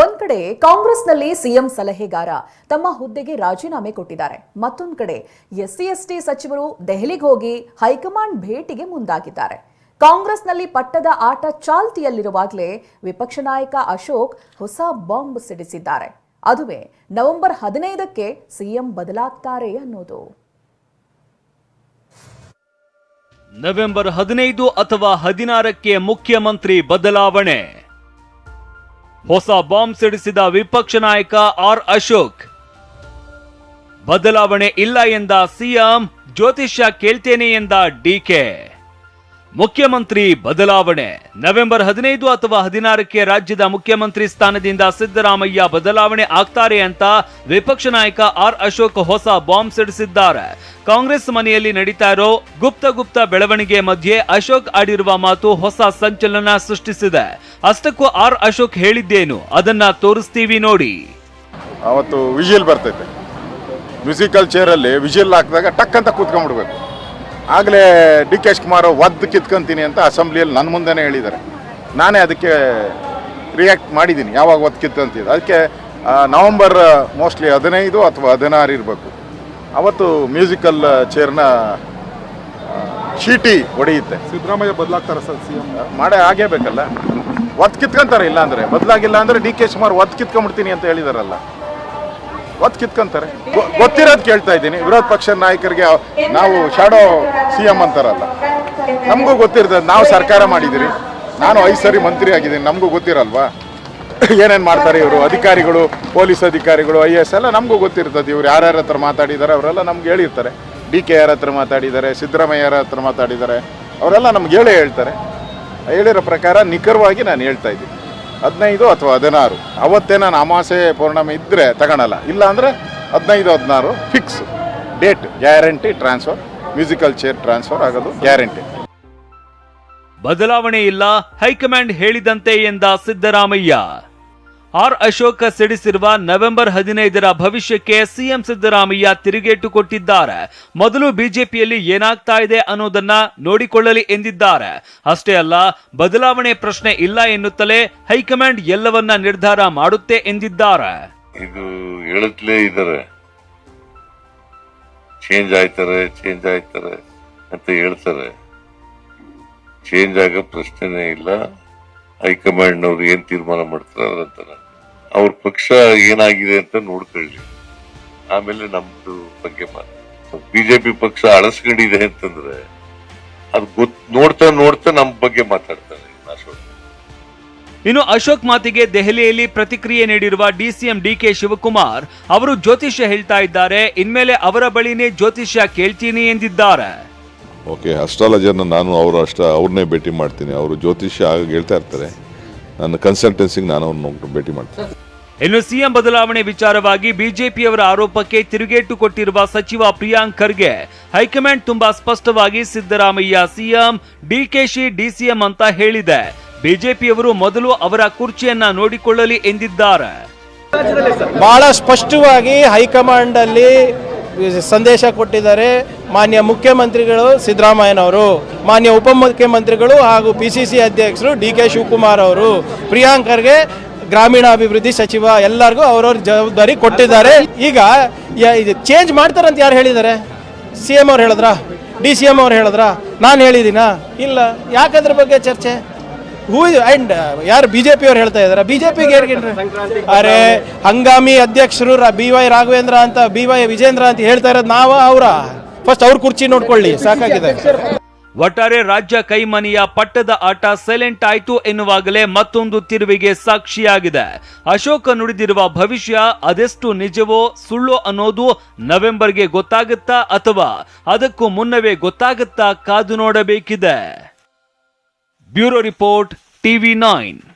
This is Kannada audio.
ಒಂದ್ ಕಡೆ ಕಾಂಗ್ರೆಸ್ನಲ್ಲಿ ಸಿಎಂ ಸಲಹೆಗಾರ ತಮ್ಮ ಹುದ್ದೆಗೆ ರಾಜೀನಾಮೆ ಕೊಟ್ಟಿದ್ದಾರೆ. ಮತ್ತೊಂದು ಕಡೆ ಎಸ್ಸಿ, ಎಸ್ಟಿ ಸಚಿವರು ದೆಹಲಿಗೆ ಹೋಗಿ ಹೈಕಮಾಂಡ್ ಭೇಟಿಗೆ ಮುಂದಾಗಿದ್ದಾರೆ. ಕಾಂಗ್ರೆಸ್ನಲ್ಲಿ ಪಟ್ಟದ ಆಟ ಚಾಲ್ತಿಯಲ್ಲಿರುವಾಗಲೇ ವಿಪಕ್ಷ ನಾಯಕ ಅಶೋಕ್ ಹೊಸ ಬಾಂಬ್ ಸಿಡಿಸಿದ್ದಾರೆ. ಅದುವೇ ನವೆಂಬರ್ ಹದಿನೈದಕ್ಕೆ ಸಿಎಂ ಬದಲಾಗ್ತಾರೆ ಅನ್ನೋದು. ನವೆಂಬರ್ ಹದಿನೈದು ಅಥವಾ ಹದಿನಾರಕ್ಕೆ ಮುಖ್ಯಮಂತ್ರಿ ಬದಲಾವಣೆ. ಹೊಸ ಬಾಂಬ್ ಸಿಡಿಸಿದ ವಿಪಕ್ಷ ನಾಯಕ ಆರ್ ಅಶೋಕ್. ಬದಲಾವಣೆ ಇಲ್ಲ ಎಂದ ಸಿಎಂ, ಜ್ಯೋತಿಷ್ಯ ಕೇಳ್ತೇನೆ ಎಂದ ಡಿಕೆ ಮುಖ್ಯಮಂತ್ರಿ ಬದಲಾವಣೆ. ನವೆಂಬರ್ ಹದಿನೈದು ಅಥವಾ ಹದಿನಾರಕ್ಕೆ ರಾಜ್ಯದ ಮುಖ್ಯಮಂತ್ರಿ ಸ್ಥಾನದಿಂದ ಸಿದ್ದರಾಮಯ್ಯ ಬದಲಾವಣೆ ಆಗ್ತಾರೆ ಅಂತ ವಿಪಕ್ಷ ನಾಯಕ ಆರ್ ಅಶೋಕ್ ಹೊಸ ಬಾಂಬ್ ಸಿಡಿಸಿದ್ದಾರೆ. ಕಾಂಗ್ರೆಸ್ ಮನೆಯಲ್ಲಿ ನಡೀತಾ ಇರೋ ಗುಪ್ತ ಗುಪ್ತ ಬೆಳವಣಿಗೆ ಮಧ್ಯೆ ಅಶೋಕ್ ಆಡಿರುವ ಮಾತು ಹೊಸ ಸಂಚಲನ ಸೃಷ್ಟಿಸಿದೆ. ಅಷ್ಟಕ್ಕೂ ಆರ್ ಅಶೋಕ್ ಹೇಳಿದ್ದೇನು? ಅದನ್ನ ತೋರಿಸ್ತೀವಿ ನೋಡಿ. ಅವತ್ತು ವಿಜಿಲ್ ಬರ್ತೈತೆ. ಮ್ಯೂಸಿಕಲ್ ಚೇರಲ್ಲಿ ವಿಜಿಲ್ ಹಾಕಿದಾಗ ಟಕ್ ಅಂತ ಕೂತ್ಕೊಂಡ್ಬಿಡ್ಬೇಕು. ಆಗಲೇ ಡಿ ಕೆ ಶಿವಕುಮಾರ್ ಒದ್ದು ಕಿತ್ಕೊಂತೀನಿ ಅಂತ ಅಸೆಂಬ್ಲಿಯಲ್ಲಿ ನನ್ನ ಮುಂದೆನೇ ಹೇಳಿದ್ದಾರೆ. ನಾನೇ ಅದಕ್ಕೆ ರಿಯಾಕ್ಟ್ ಮಾಡಿದ್ದೀನಿ ಯಾವಾಗ ಒದ್ದು ಕಿತ್ತಂತಿದ್ದು ಅದಕ್ಕೆ ನವಂಬರ್ ಮೋಸ್ಟ್ಲಿ ಹದಿನೈದು ಅಥವಾ ಹದಿನಾರು ಇರಬೇಕು. ಅವತ್ತು ಮ್ಯೂಸಿಕಲ್ ಚೇರ್ನ ಚೀಟಿ ಹೊಡೆಯುತ್ತೆ ಸಿದ್ದರಾಮಯ್ಯ ಬದಲಾಗ್ತಾರೆ ಸರ್ ಸಿಎಂ ಮಾಡೇ ಆಗೇ ಬೇಕಲ್ಲ. ಒತ್ತು ಕಿತ್ಕೊಂತಾರೆ ಇಲ್ಲಾಂದರೆ. ಬದಲಾಗಿಲ್ಲ ಅಂದರೆ ಡಿ ಕೆ ಶಿವಕುಮಾರ್ ಒತ್ತು ಕಿತ್ಕೊಂಡ್ಬಿಡ್ತೀನಿ ಅಂತ ಹೇಳಿದಾರಲ್ಲ. ಒತ್ತು ಕಿತ್ಕೊಂತಾರೆ. ಗೊತ್ತಿರೋದು ಕೇಳ್ತಾ ಇದ್ದೀನಿ. ವಿರೋಧ ಪಕ್ಷದ ನಾಯಕರಿಗೆ ನಾವು ಶಾಡೋ ಸಿ ಎಂ ಅಂತಾರಲ್ಲ. ನಮಗೂ ಗೊತ್ತಿರ್ತದೆ ನಾವು ಸರ್ಕಾರ ಮಾಡಿದ್ದೀರಿ. ನಾನು ಐದು ಸರಿ ಮಂತ್ರಿ ಆಗಿದ್ದೀನಿ. ನಮಗೂ ಗೊತ್ತಿರಲ್ವಾ? ಏನೇನು ಮಾಡ್ತಾರೆ ಇವರು? ಅಧಿಕಾರಿಗಳು, ಪೊಲೀಸ್ ಅಧಿಕಾರಿಗಳು, ಐ ಎಸ್ ಎಲ್ಲ ನಮಗೂ ಗೊತ್ತಿರ್ತದೆ. ಇವ್ರು ಯಾರ್ಯಾರ ಹತ್ರ ಮಾತಾಡಿದ್ದಾರೆ ಅವರೆಲ್ಲ ನಮ್ಗೆ ಹೇಳಿರ್ತಾರೆ. ಡಿ ಕೆ ಯಾರ ಹತ್ರ ಮಾತಾಡಿದ್ದಾರೆ ಸಿದ್ದರಾಮಯ್ಯರ ಯಾರ ಹತ್ರ ಮಾತಾಡಿದ್ದಾರೆ ಅವರೆಲ್ಲ ನಮ್ಗೆ ಹೇಳೇ ಹೇಳ್ತಾರೆ. ಹೇಳಿರೋ ಪ್ರಕಾರ ನಿಖರವಾಗಿ ನಾನು ಹೇಳ್ತಾ ಇದ್ದೀನಿ. ಹದಿನೈದು ಅಥವಾ ಹದಿನಾರು. ಅವತ್ತೇ ನಾನು ಅಮಾಸೆ ಪೌರ್ಣಮಿ ಇದ್ದರೆ ತಗೊಳಲ್ಲ. ಇಲ್ಲ ಅಂದರೆ ಹದಿನೈದು, ಹದಿನಾರು fix date guarantee transfer musical chair transfer ಆಗೋದು ಗ್ಯಾರಂಟಿ ಬದಲಾವಣೆ ಇಲ್ಲ, ಹೈಕಮಾಂಡ್ ಹೇಳಿದಂತೆ ಎಂದ ಸಿದ್ದರಾಮಯ್ಯ. ಆರ್ ಅಶೋಕ್ ಸಿಡಿಸಿರುವ ನವೆಂಬರ್ ಹದಿನೈದರ ಭವಿಷ್ಯಕ್ಕೆ ಸಿಎಂ ಸಿದ್ದರಾಮಯ್ಯ ತಿರುಗೇಟು ಕೊಟ್ಟಿದ್ದಾರೆ. ಮೊದಲು ಬಿಜೆಪಿಯಲ್ಲಿ ಏನಾಗ್ತಾ ಇದೆ ಅನ್ನೋದನ್ನ ನೋಡಿಕೊಳ್ಳಲಿ ಎಂದಿದ್ದಾರೆ. ಅಷ್ಟೇ ಅಲ್ಲ, ಬದಲಾವಣೆ ಪ್ರಶ್ನೆ ಇಲ್ಲ ಎನ್ನುತ್ತಲೇ ಹೈಕಮಾಂಡ್ ಎಲ್ಲವನ್ನ ನಿರ್ಧಾರ ಮಾಡುತ್ತೆ ಎಂದಿದ್ದಾರೆ. ಇದು ಹೇಳುತ್ತಲೇ ಇದ್ದಾರೆ. ಚೇಂಜ್ ಆಯ್ತಾರೆ ಚೇಂಜ್ ಆಯ್ತಾರೆ ಅಂತ ಹೇಳ್ತಾರೆ. ಚೇಂಜ್ ಆಗೋ ಪ್ರಶ್ನೆನೇ ಇಲ್ಲ. ಹೈಕಮಾಂಡ್ನವ್ರು ಏನ್ ತೀರ್ಮಾನ ಮಾಡ್ತಾರೆ ಅದಂತಾರ ಅವ್ರ ಪಕ್ಷ ಏನಾಗಿದೆ ಅಂತ ನೋಡ್ಕೊಳ್ಳಿ. ಆಮೇಲೆ ನಮ್ದು ಬಗ್ಗೆ ಮಾತು ಬಿಜೆಪಿ ಪಕ್ಷ ಅಳಸ್ಕೊಂಡಿದೆ ಅಂತಂದ್ರೆ ಅದು ಗೊತ್ ನೋಡ್ತಾ ನೋಡ್ತಾ ನಮ್ ಬಗ್ಗೆ ಮಾತಾಡ್ತಾರೆ ಅಶೋಕ್. ಇನ್ನು ಅಶೋಕ್ ಮಾತಿಗೆ ದೆಹಲಿಯಲ್ಲಿ ಪ್ರತಿಕ್ರಿಯೆ ನೀಡಿರುವ ಡಿಸಿಎಂ ಡಿಕೆ ಶಿವಕುಮಾರ್ ಅವರು ಜ್ಯೋತಿಷ್ಯ ಹೇಳ್ತಾ ಇದ್ದಾರೆ ಇನ್ಮೇಲೆ ಅವರ ಬಳಿನೇ ಜ್ಯೋತಿಷ್ಯ ಕೇಳ್ತೀನಿ ಎಂದಿದ್ದಾರೆ. ಓಕೆ ಅಸ್ಟ್ರಾಲಜರ್ನ ನಾನು ಅವರು ಅಷ್ಟ ಅವ್ರನ್ನೇ ಭೇಟಿ ಮಾಡ್ತೀನಿ ಅವರು ಜ್ಯೋತಿಷ್ಯ ಆಗ ಹೇಳ್ತಾ ಇರ್ತಾರೆ. ನನ್ನ ಕನ್ಸಲ್ಟೆನ್ಸಿಗೆ ನಾನು ಅವ್ರನ್ನ ಭೇಟಿ ಮಾಡ್ತೀನಿ. ಇನ್ನು ಸಿಎಂ ಬದಲಾವಣೆ ವಿಚಾರವಾಗಿ ಬಿಜೆಪಿಯವರ ಆರೋಪಕ್ಕೆ ತಿರುಗೇಟು ಕೊಟ್ಟಿರುವ ಸಚಿವ ಪ್ರಿಯಾಂಕ್ ಖರ್ಗೆ ಹೈಕಮಾಂಡ್ ತುಂಬಾ ಸ್ಪಷ್ಟವಾಗಿ ಸಿದ್ದರಾಮಯ್ಯ ಸಿಎಂ ಡಿಕೆಶಿ ಡಿಸಿಎಂ ಅಂತ ಹೇಳಿದೆ. ಬಿಜೆಪಿಯವರು ಮೊದಲು ಅವರ ಕುರ್ಚಿಯನ್ನ ನೋಡಿಕೊಳ್ಳಲಿ ಎಂದಿದ್ದಾರೆ. ಬಹಳ ಸ್ಪಷ್ಟವಾಗಿ ಹೈಕಮಾಂಡ್ ಅಲ್ಲಿ ಸಂದೇಶ ಕೊಟ್ಟಿದ್ದಾರೆ ಮಾನ್ಯ ಮುಖ್ಯಮಂತ್ರಿಗಳು ಸಿದ್ದರಾಮಯ್ಯನವರು, ಮಾನ್ಯ ಉಪಮುಖ್ಯಮಂತ್ರಿಗಳು ಹಾಗೂ ಪಿ ಸಿ ಸಿ ಅಧ್ಯಕ್ಷರು ಡಿ ಕೆ ಶಿವಕುಮಾರ್ ಅವರು. ಪ್ರಿಯಾಂಕರ್ಗೆ ಗ್ರಾಮೀಣಾಭಿವೃದ್ಧಿ ಸಚಿವ ಎಲ್ಲರಿಗೂ ಅವ್ರವ್ರ ಜವಾಬ್ದಾರಿ ಕೊಟ್ಟಿದ್ದಾರೆ. ಈಗ ಇದು ಚೇಂಜ್ ಮಾಡ್ತಾರಂತ ಯಾರು ಹೇಳಿದ್ದಾರೆ? ಸಿ ಎಂ ಅವ್ರು ಹೇಳಿದ್ರಾ? ಡಿ ಸಿ ಎಂ ಅವ್ರು ಹೇಳಿದ್ರಾ? ನಾನು ಹೇಳಿದ್ದೀನಾ? ಇಲ್ಲ. ಯಾಕಂದ್ರ ಬಗ್ಗೆ ಚರ್ಚೆ? ಹೂ ಅಂಡ್ ಯಾರು ಬಿಜೆಪಿ ಅವ್ರು ಹೇಳ್ತಾ ಇದಾರೆ? ಬಿಜೆಪಿಗೆ ಅರೆ ಹಂಗಾಮಿ ಅಧ್ಯಕ್ಷರು ಬಿ ವೈ ರಾಘವೇಂದ್ರ ಅಂತ ಬಿ ವೈ ವಿಜೇಂದ್ರ ಅಂತ ಹೇಳ್ತಾ ಇರೋದು ನಾವ ಅವರ. ಫಸ್ಟ್ ಅವ್ರ ಕುರ್ಚಿ ನೋಡ್ಕೊಳ್ಳಿ ಸಾಕಾಗಿದೆ. ಒಟ್ಟಾರೆ ರಾಜ್ಯ ಕೈಮನಿಯ ಪಟ್ಟದ ಆಟ ಸೈಲೆಂಟ್ ಆಯ್ತು ಎನ್ನುವಾಗಲೇ ಮತ್ತೊಂದು ತಿರುವಿಗೆ ಸಾಕ್ಷಿಯಾಗಿದೆ. ಅಶೋಕ ನುಡಿದಿರುವ ಭವಿಷ್ಯ ಅದೆಷ್ಟು ನಿಜವೋ ಸುಳ್ಳು ಅನ್ನೋದು ನವೆಂಬರ್ಗೆ ಗೊತ್ತಾಗುತ್ತಾ ಅಥವಾ ಅದಕ್ಕೂ ಮುನ್ನವೇ ಗೊತ್ತಾಗುತ್ತಾ ಕಾದು ನೋಡಬೇಕಿದೆ. Bureau Report TV9.